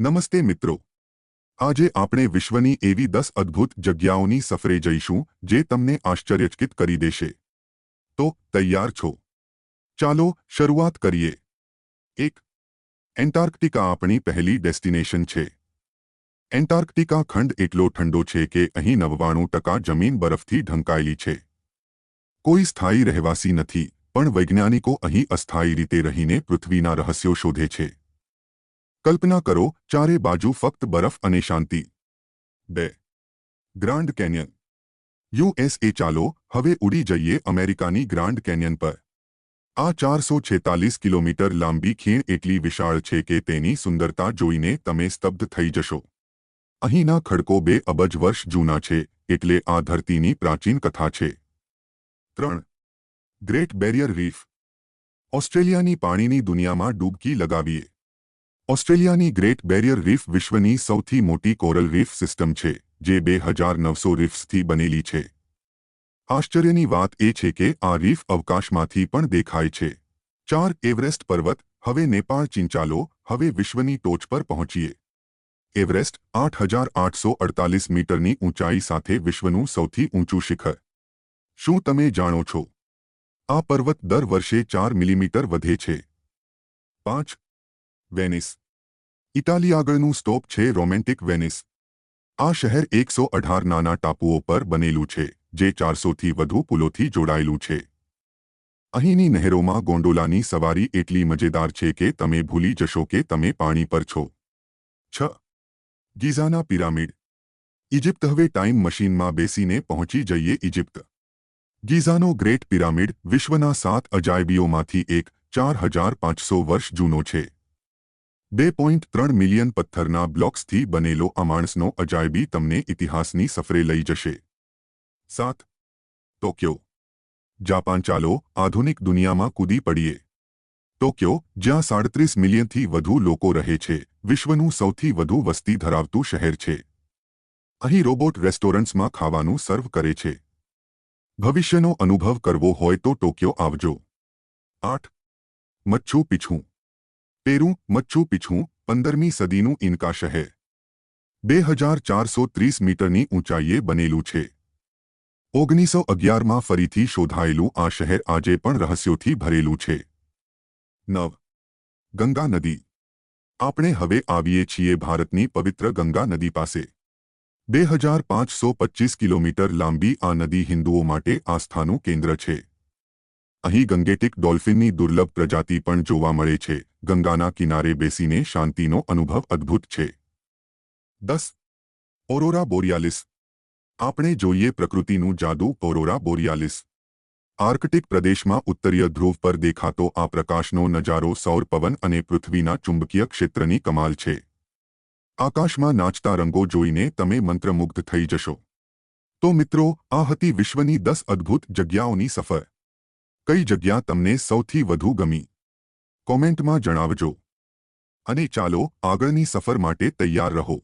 નમસ્તે મિત્રો. આજે આપણે વિશ્વની એવી દસ અદ્ભુત જગ્યાઓની સફરે જઈશું, જે તમને આશ્ચર્યચકિત કરી દેશે. તો, તૈયાર છો? ચાલો, શરૂઆત કરીએ. એક. એન્ટાર્કટિકા આપણી પહેલી ડેસ્ટિનેશન છે. એન્ટાર્કટિકા ખંડ એટલો ઠંડો છે કે અહીં નવ્વાણું ટકા જમીન બરફથી ઢંકાયેલી છે. કોઈ સ્થાયી રહેવાસી નથી, પણ વૈજ્ઞાનિકો અહીં અસ્થાયી રીતે રહીને પૃથ્વીના રહસ્યો શોધે છે. કલ્પના કરો, ચારે બાજુ ફક્ત બરફ અને શાંતિ. બે. Grand canyon. યુએસએ ચાલો, હવે ઉડી જઈએ અમેરિકાની ગ્રાન્ડ કેન્યન પર. આ ચારસો છેતાલીસ કિલોમીટર લાંબી ખીણ એટલી વિશાળ છે કે તેની સુંદરતા જોઈને તમે સ્તબ્ધ થઈ જશો. અહીંના ખડકો બે અબજ વર્ષ જૂના છે, એટલે આ ધરતીની પ્રાચીન કથા છે. ત્રણ. Great barrier reef. ઓસ્ટ્રેલિયાની પાણીની દુનિયામાં ડૂબકી લગાવીએ. ઓસ્ટ્રેલિયાની ગ્રેટ બેરિયર રીફ વિશ્વની સૌથી મોટી કોરલ રીફ સિસ્ટમ છે, જે બે હજાર નવસો રીફ્સથી બનેલી છે. આશ્ચર્યની વાત એ છે કે આ રીફ અવકાશમાંથી પણ દેખાય છે. ચાર એવરેસ્ટ પર્વત, હવે નેપાળ ચિંચાલો, હવે વિશ્વની ટોચ પર પહોંચીએ. એવરેસ્ટ આઠ હજાર આઠસો અડતાલીસ મીટરની ઊંચાઈ સાથે વિશ્વનું સૌથી ઊંચું શિખર. શું તમે જાણો છો? આ પર્વત દર વર્ષે ચાર મિલીમીટર વધે છે. પાંચ વેનિસ. ઇટાલી આગળનું સ્ટોપ છે રોમેન્ટિક વેનિસ. આ શહેર એકસો અઢાર નાના ટાપુઓ પર બનેલું છે, જે ચારસોથી વધુ પુલોથી જોડાયેલું છે. અહીંની નહેરોમાં ગોંડોલાની સવારી એટલી મજેદાર છે કે તમે ભૂલી જશો કે તમે પાણી પર છો. છ. ગીઝાના પિરામિડ. ઇજિપ્ત હવે ટાઈમ મશીનમાં બેસીને પહોંચી જઈએ ઇજિપ્ત. ગીઝાનો ગ્રેટ પિરામિડ વિશ્વના સાત અજાયબીઓમાંથી એક, ચાર હજાર પાંચસો વર્ષ જૂનો છે. બે પોઈન્ટ ત્રણ મિલિયન પથ્થરના બ્લોક્સથી બનેલો આ માણસનો અજાયબી તમને ઇતિહાસની સફરે લઈ જશે. સાત. ટોક્યો. જાપાન ચાલો, આધુનિક દુનિયામાં કૂદી પડીએ. ટોક્યો, જ્યાં સાડત્રીસ મિલિયનથી વધુ લોકો રહે છે, વિશ્વનું સૌથી વધુ વસ્તી ધરાવતું શહેર છે. અહીં રોબોટ રેસ્ટોરન્ટ્સમાં ખાવાનું સર્વ કરે છે. ભવિષ્યનો અનુભવ કરવો હોય તો ટોક્યો આવજો. આઠ. મચ્છુ પીછું પેરું મચ્ચુ પીછું પંદરમી સદીનું ઇન્કા શહેર બે હજાર ચારસો ત્રીસ મીટરની ઊંચાઈએ બનેલું છે ઓગણીસો અગિયારમાં ફરીથી શોધાયેલું આ શહેર આજે પણ રહસ્યોથી ભરેલું છે નવ ગંગા નદી આપણે હવે આવીએ છીએ ભારતની પવિત્ર ગંગા નદી પાસે બે હજાર પાંચસો પચ્ચીસ કિલોમીટર લાંબી આ નદી હિન્દુઓ માટે આસ્થાનું કેન્દ્ર છે અહીં ગંગેટિક ડોલ્ફિનની દુર્લભ પ્રજાતિ પણ જોવા મળે છે ગંગાના કિનારે બેસીને શાંતિનો અનુભવ અદ્ભુત છે. દસ. ઓરોરા બોરિયાલિસ. આપણે જોઈએ પ્રકૃતિનું જાદુ ઓરોરા બોરિયાલિસ. આર્કટિક પ્રદેશમાં ઉત્તરીય ધ્રુવ પર દેખાતો આ પ્રકાશનો નજારો સૌર પવન અને પૃથ્વીના ચુંબકીય ક્ષેત્રની કમાલ છે. આકાશમાં નાચતા રંગો જોઈને તમે મંત્રમુગ્ધ થઈ જશો. તો મિત્રો, આ હતી વિશ્વની દસ અદ્ભુત જગ્યાઓની સફર. કઈ જગ્યા તમને સૌથી વધુ ગમી? કોમેન્ટમાં જણાવજો. અને ચાલો આગળની સફર માટે તૈયાર રહો.